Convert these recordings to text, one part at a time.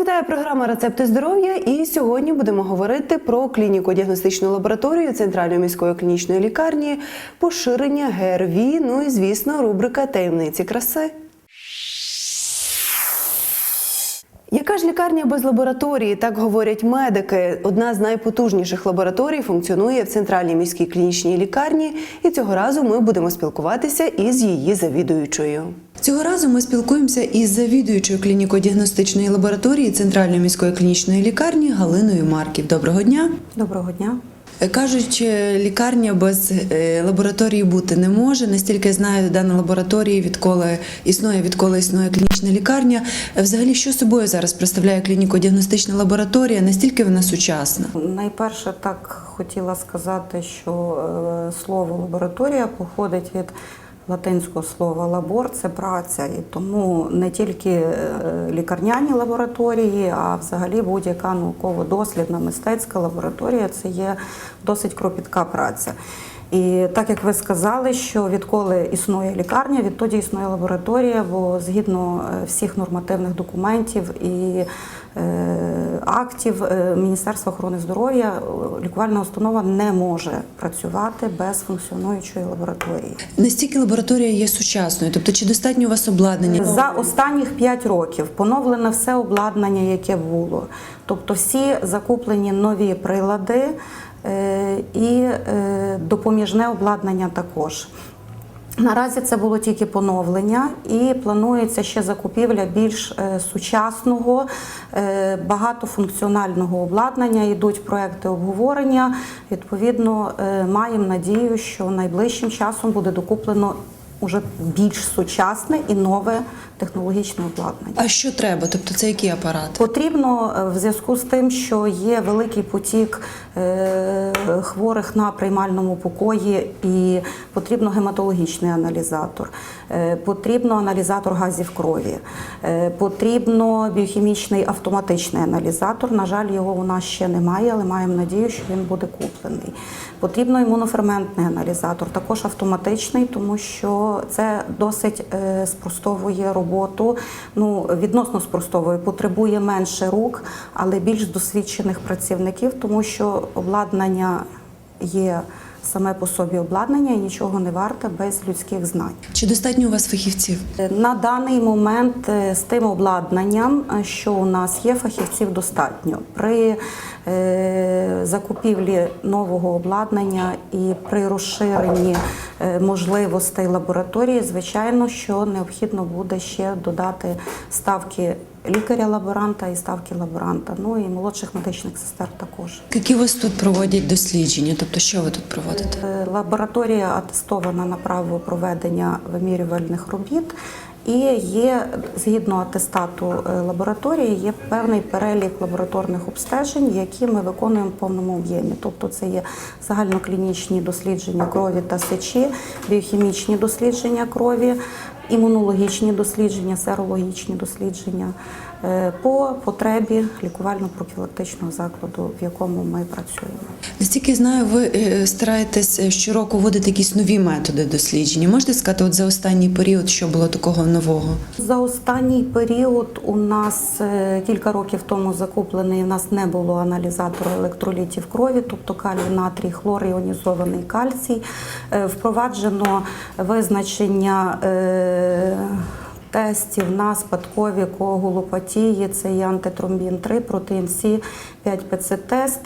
Вітає програма Рецепти здоров'я. І сьогодні будемо говорити про клініку діагностичну лабораторію Центральної міської клінічної лікарні, поширення ГРВІ, ну і звісно, рубрика таємниці краси. Яка ж лікарня без лабораторії? Так говорять медики. Одна з найпотужніших лабораторій функціонує в центральній міській клінічній лікарні, і цього разу ми будемо спілкуватися із її завідуючою. Цього разу ми спілкуємося із завідуючою клініко-діагностичної лабораторії Центральної міської клінічної лікарні Галиною Марків. Доброго дня. Доброго дня. Кажуть, е, лікарня без е, лабораторії бути не може. Настільки я знаю, дана лабораторія відколи існує, відколи існує клінічна лікарня. Е, Взагалі, що собою зараз представляє клініко-діагностична лабораторія? Настільки вона сучасна? Найперше так хотіла сказати, що слово лабораторія походить від латинського слова лабор це праця, і тому не тільки е, лікарняні лабораторії, а взагалі будь-яка науково-дослідна мистецька лабораторія це є досить кропітка праця. І так як ви сказали, що відколи існує лікарня, відтоді існує лабораторія, бо згідно е, всіх нормативних документів і актів е, Міністерства охорони здоров'я е, лікувальна установа не може працювати без функціонуючої лабораторії. Настільки лабораторія є сучасною, тобто чи достатньо у вас обладнання? За останніх 5 років поновлене все обладнання, яке було. Тобто всі закуплені нові прилади е, і е, допоміжне обладнання також. Наразі це було тільки поновлення, і планується ще закупівля більш е, сучасного, е, багатофункціонального обладнання. Йдуть проекти обговорення. Відповідно, е, маємо надію, що найближчим часом буде докуплено уже більш сучасне і нове технологічне обладнання. А що треба? Тобто це який апарат? Потрібно в зв'язку з тим, що є великий потік хворих на приймальному покої, і потрібно гематологічний аналізатор, е, потрібно аналізатор газів крові, е, потрібно біохімічний автоматичний аналізатор. На жаль, його у нас ще немає, але маємо надію, що він буде куплений. Потрібно імуноферментний аналізатор, також автоматичний, тому що це досить е, спростовує роботу. Ну, відносно спростовує, потребує менше рук, але більш досвідчених працівників, тому що обладнання є саме по собі обладнання і нічого не варте без людських знань. Чи достатньо у вас фахівців? На даний момент е, з тим обладнанням, е, що у нас є, фахівців достатньо. При е, закупівлі нового обладнання і при розширенні е, можливостей лабораторії, звичайно, що необхідно буде ще додати ставки лікаря-лаборанта і ставки лаборанта, ну і молодших медичних сестер також. Які у вас тут проводять дослідження? Тобто, що ви тут проводите? Е, Лабораторія атестована на право проведення вимірювальних робіт. І є згідно атестату е, лабораторії, є певний перелік лабораторних обстежень, які ми виконуємо в повному об'ємі. Тобто, це є загальноклінічні дослідження крові та сечі, біохімічні дослідження крові, імунологічні дослідження, серологічні дослідження по потребі лікувально-профілактичного закладу, в якому ми працюємо. Наскільки знаю, ви е, стараєтесь е, щороку вводити якісь нові методи дослідження. Можете сказати, от за останній період, що було такого нового? За останній період у нас е, кілька років тому закуплений. У нас не було аналізатора електролітів крові, тобто калій, натрій, хлор, іонізований кальцій. Е, Впроваджено визначення. Тестів на спадкові коагулопатії, це є антитромбін 3, протеїн С, 5-ПЦ-тест.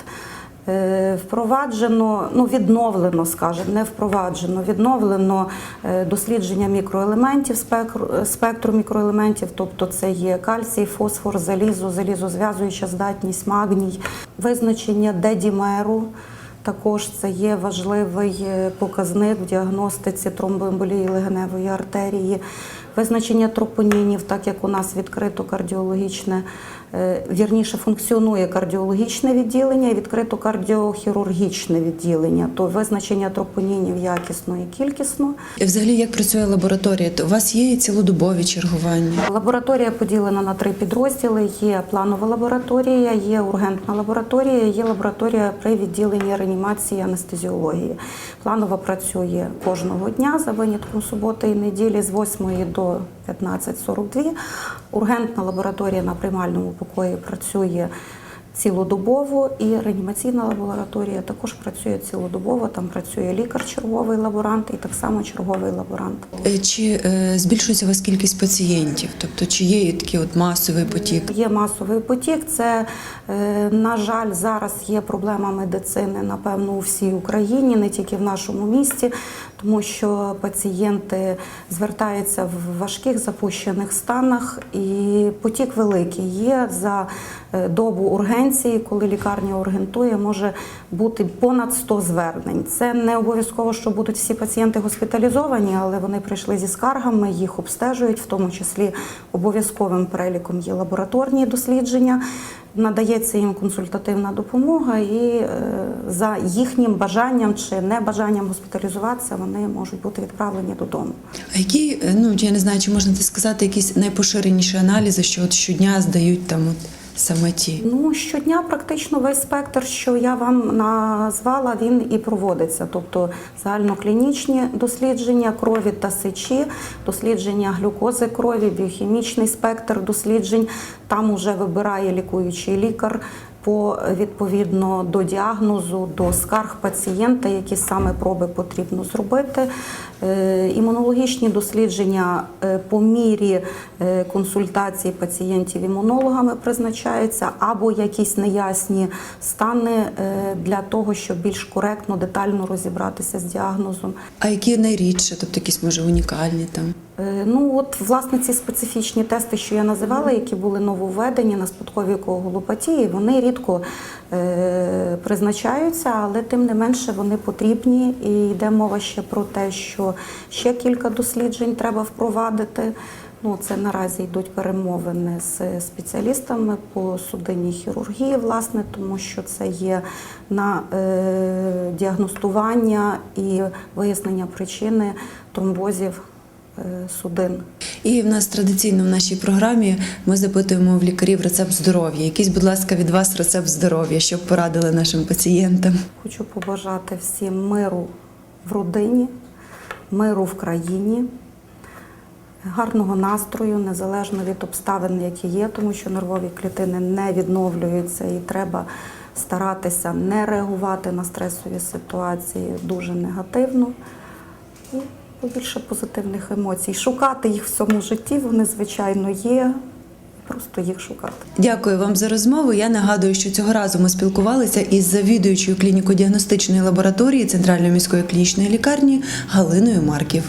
Е, Впроваджено, ну відновлено, скажімо, не впроваджено, відновлено е, дослідження мікроелементів, спектру, спектру мікроелементів, тобто це є кальцій, фосфор, залізо, залізозв'язуюча здатність, магній, визначення дедімеру. Також це є важливий е, показник в діагностиці тромбоемболії легеневої артерії, визначення тропонінів, так як у нас відкрито кардіологічне, вірніше функціонує кардіологічне відділення і відкрито кардіохірургічне відділення, то визначення тропонінів якісно і кількісно. І взагалі, як працює лабораторія? То У вас є і цілодобові чергування? Лабораторія поділена на три підрозділи: є планова лабораторія, є ургентна лабораторія, є лабораторія при відділенні реанімації і анестезіології. Планова працює кожного дня за винятком суботи і неділі з 8 до 115 42. Ургентна лабораторія на приймальному покої працює цілодобово, і реанімаційна лабораторія також працює цілодобово. Там працює лікар, черговий лаборант і так само черговий лаборант. Е, Чи е, збільшується у вас кількість пацієнтів? Тобто, чи є такий от масовий потік? Є масовий потік. Це, е, на жаль, зараз є проблема медицини, напевно, у всій Україні, не тільки в нашому місті, тому що пацієнти звертаються в важких запущених станах, і потік великий. Є за е, добу ургенції, коли лікарня ургентує, може бути понад 100 звернень. Це не обов'язково, що будуть всі пацієнти госпіталізовані, але вони прийшли зі скаргами, їх обстежують, в тому числі обов'язковим переліком є лабораторні дослідження. Надається їм консультативна допомога, і е, за їхнім бажанням чи небажанням госпіталізуватися, вони можуть бути відправлені додому. А які, е, ну я не знаю, чи можна це сказати, якісь найпоширеніші аналізи, що от щодня здають там от саме ті? Ну щодня практично весь спектр, що я вам назвала, він і проводиться. Тобто загальноклінічні дослідження крові та сечі, дослідження глюкози крові, біохімічний спектр досліджень. Там уже вибирає лікуючий лікар. По відповідно до діагнозу, до скарг пацієнта, які саме проби потрібно зробити. Е, Імунологічні дослідження е, по мірі е, консультації пацієнтів імунологами призначаються, або якісь неясні стани для того, щоб більш коректно, детально розібратися з діагнозом. А які найрідше, тобто якісь може унікальні там? Е, Ну от власне ці специфічні тести, що я називала, які були нововведені на спадкові коагулопатії, вони рідко е, призначаються, але тим не менше вони потрібні. І йде мова ще про те, що ще кілька досліджень треба впровадити. Ну, це наразі йдуть перемовини з спеціалістами по судинній хірургії, власне, тому що це є на е, діагностування і вияснення причини тромбозів судин. І в нас традиційно в нашій програмі ми запитуємо в лікарів рецепт здоров'я. Якийсь, будь ласка, від вас рецепт здоров'я, щоб порадили нашим пацієнтам. Хочу побажати всім миру в родині, миру в країні, гарного настрою, незалежно від обставин, які є, тому що нервові клітини не відновлюються і треба старатися не реагувати на стресові ситуації дуже негативно. Побільше позитивних емоцій. Шукати їх в цьому житті, вони, звичайно, є. Просто їх шукати. Дякую вам за розмову. Я нагадую, що цього разу ми спілкувалися із завідуючою клініко-діагностичної лабораторії Центральної міської клінічної лікарні Галиною Марків.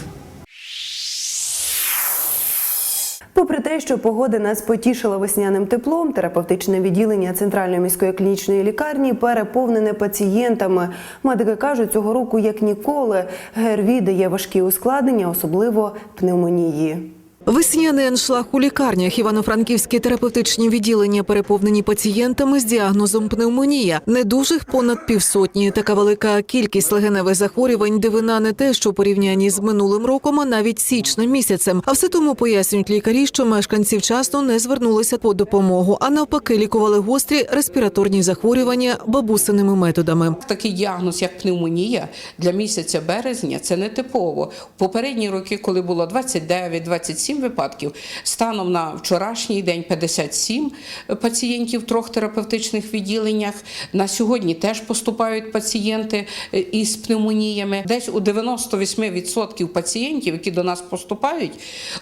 Попри те, що погода нас потішила весняним теплом, терапевтичне відділення центральної міської клінічної лікарні переповнене пацієнтами. Медики кажуть, цього року як ніколи ГРВІ дає важкі ускладнення, особливо пневмонії. Весняний аншлаг у лікарнях Івано-Франківські терапевтичні відділення переповнені пацієнтами з діагнозом пневмонія. Недужих понад півсотні. Така велика кількість легеневих захворювань дивина не те, що порівнянні з минулим роком, а навіть січним місяцем. А все тому пояснюють лікарі, що мешканці вчасно не звернулися по допомогу, а навпаки, лікували гострі респіраторні захворювання бабусиними методами. Такий діагноз, як пневмонія, для місяця березня це не типово. Попередні роки, коли було 29-27 випадків, станом на вчорашній день 57 пацієнтів в трьох терапевтичних відділеннях. На сьогодні теж поступають пацієнти е, із пневмоніями. Десь у 98% пацієнтів, які до нас поступають,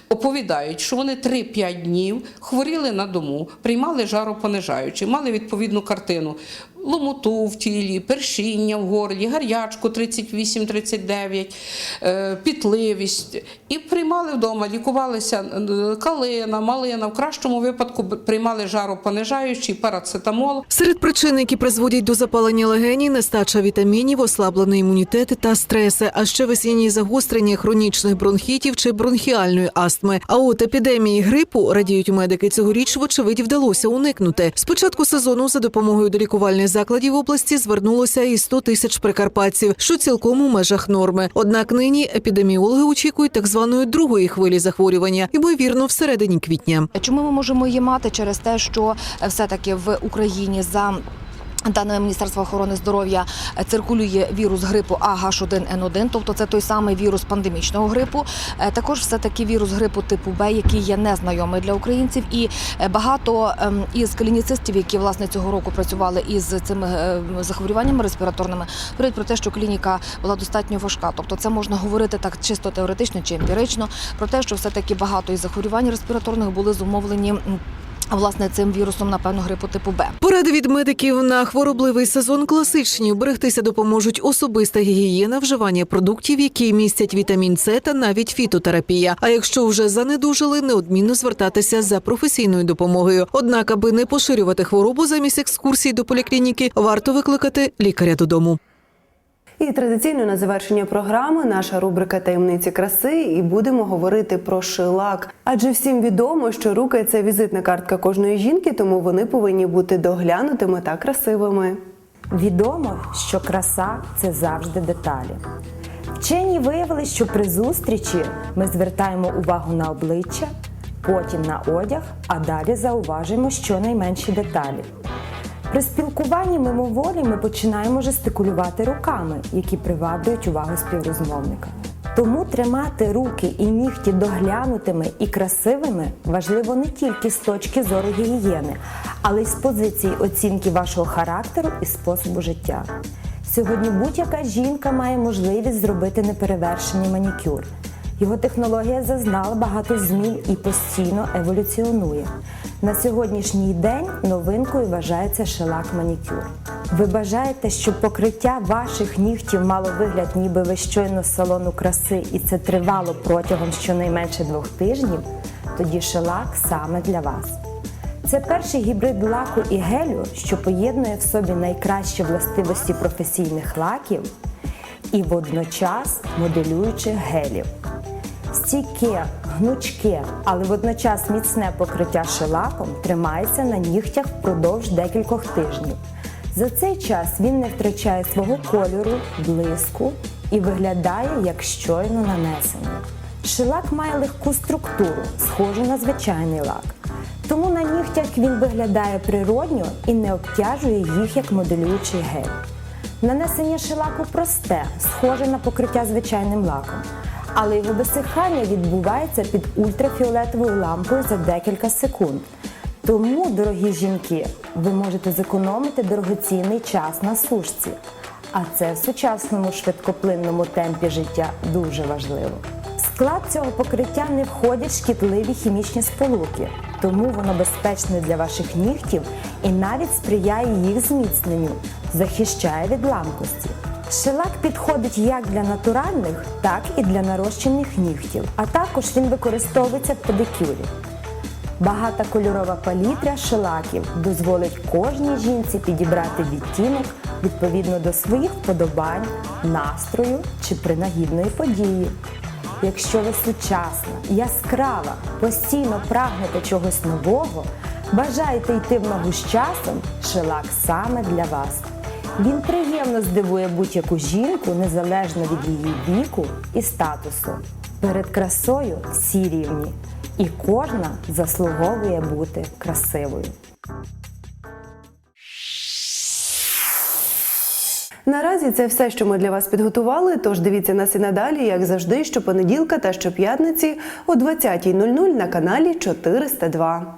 оповідають, що вони 3-5 днів хворіли на дому, приймали жаропонижаючі, мали відповідну картину. Ломоту в тілі, першіння в горлі, гарячку 38-39, е, пітливість. І приймали вдома, лікувалися е, калина, малина. В кращому випадку приймали жаропонижаючий, парацетамол. Серед причин, які призводять до запалення легені, нестача вітамінів, ослаблений імунітет та стреси, а ще весняні загострення хронічних бронхітів чи бронхіальної астми. А от епідемії грипу, радіють медики, цьогоріч, вочевидь, вдалося уникнути. З початку сезону за допомогою до лікувальних закладів області звернулося і 100 тисяч прикарпатців, що цілком у межах норми. Однак нині епідеміологи очікують так званої другої хвилі захворювання, ймовірно, всередині квітня. Чому ми можемо її мати через те, що е, все-таки в Україні за Даними Міністерства охорони здоров'я е, циркулює вірус грипу AH1N1, тобто це той самий вірус пандемічного грипу. Е, Також все таки вірус грипу типу Б, який є незнайомий для українців, і е, багато ем, із клініцистів, які власне цього року працювали із цими захворюваннями респіраторними, говорять про те, що клініка була достатньо важка. Тобто, це можна говорити так чисто теоретично чи емпірично, про те, що все таки багато із захворювань респіраторних були зумовлені. Власне, цим вірусом, напевно, грипу типу Б. Поради від медиків на хворобливий сезон класичні. Берегтися допоможуть особиста гігієна, вживання продуктів, які містять вітамін С та навіть фітотерапія. А якщо вже занедужили, неодмінно звертатися за професійною допомогою. Однак, аби не поширювати хворобу замість екскурсій до поліклініки, варто викликати лікаря додому. І традиційно на завершення програми наша рубрика таємниці краси, і будемо говорити про шилак. Адже всім відомо, що руки це візитна картка кожної жінки, тому вони повинні бути доглянутими та красивими. Відомо, що краса це завжди деталі. Вчені виявили, що при зустрічі ми звертаємо увагу на обличчя, потім на одяг, а далі зауважуємо щонайменші деталі. При спілкуванні мимоволі ми починаємо жестикулювати руками, які приваблюють увагу співрозмовника. Тому тримати руки і нігті доглянутими і красивими важливо не тільки з точки зору гігієни, але й з позиції оцінки вашого характеру і способу життя. Сьогодні будь-яка жінка має можливість зробити неперевершений манікюр. Його технологія зазнала багато змін і постійно еволюціонує. На сьогоднішній день новинкою вважається шелак манікюр. Ви бажаєте, щоб покриття ваших нігтів мало вигляд, ніби ви щойно з салону краси, і це тривало протягом щонайменше двох тижнів? Тоді шелак саме для вас. Це перший гібрид лаку і гелю, що поєднує в собі найкращі властивості професійних лаків і водночас моделюючих гелів. Стійке, гнучке, але водночас міцне покриття шелаком тримається на нігтях впродовж декількох тижнів. За цей час він не втрачає свого кольору, блиску і виглядає як щойно нанесений. Шелак має легку структуру, схожу на звичайний лак. Тому на нігтях він виглядає природньо і не обтяжує їх як моделюючий гель. Нанесення шелаку просте, схоже на покриття звичайним лаком, але його висихання відбувається під ультрафіолетовою лампою за декілька секунд. Тому, дорогі жінки, ви можете зекономити дорогоцінний час на сушці. А це в сучасному швидкоплинному темпі життя дуже важливо. В склад цього покриття не входять шкідливі хімічні сполуки, тому воно безпечне для ваших нігтів і навіть сприяє їх зміцненню, захищає від ламкості. Шелак підходить як для натуральних, так і для нарощених нігтів, а також він використовується в педикюрі. Багата кольорова палітра шелаків дозволить кожній жінці підібрати відтінок відповідно до своїх вподобань, настрою чи принагідної події. Якщо ви сучасна, яскрава, постійно прагнете чогось нового, бажаєте йти в ногу з часом, шелак саме для вас. Він приємно здивує будь-яку жінку незалежно від її віку і статусу. Перед красою всі рівні, і кожна заслуговує бути красивою. Наразі це все, що ми для вас підготували. Тож дивіться нас і надалі, як завжди, щопонеділка та щоп'ятниці о 20.00 на каналі 402.